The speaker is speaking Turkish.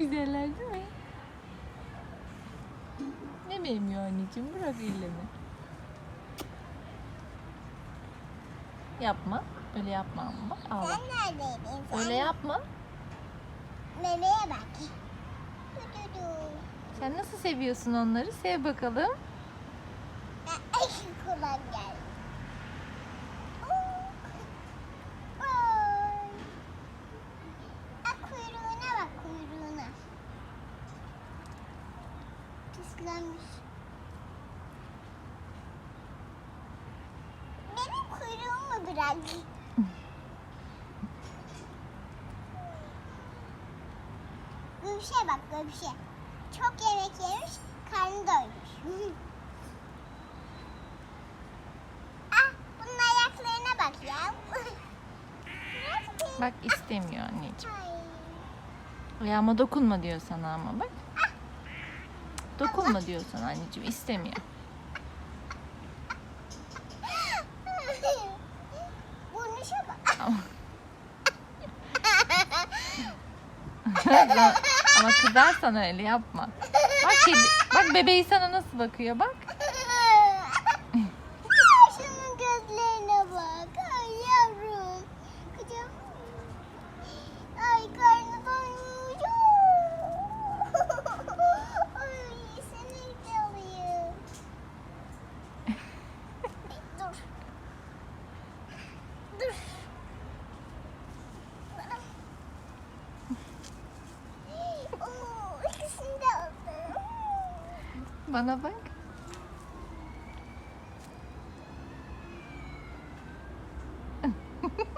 güzeller değil mi? Ne beğenmiyor anneciğim? Bırak elimi. Yapma. Öyle yapma ama. Al. Sen neredeydin? Sen Öyle yapma. Nereye bak? Sen nasıl seviyorsun onları? Sev bakalım. Pislenmiş. Benim kuyruğum mu biraz? Gülşe bak Gülşe. Çok yemek yemiş, karnı doymuş. ah, bunun ayaklarına bak ya. Bak istemiyor anneciğim. Ay. Ayağıma dokunma diyor sana ama bak. Dokunma diyor sana anneciğim. istemiyor. Ama, ama kızarsan öyle yapma. Bak kedi, bak bebeği sana nasıl bakıyor bak. Bana bak.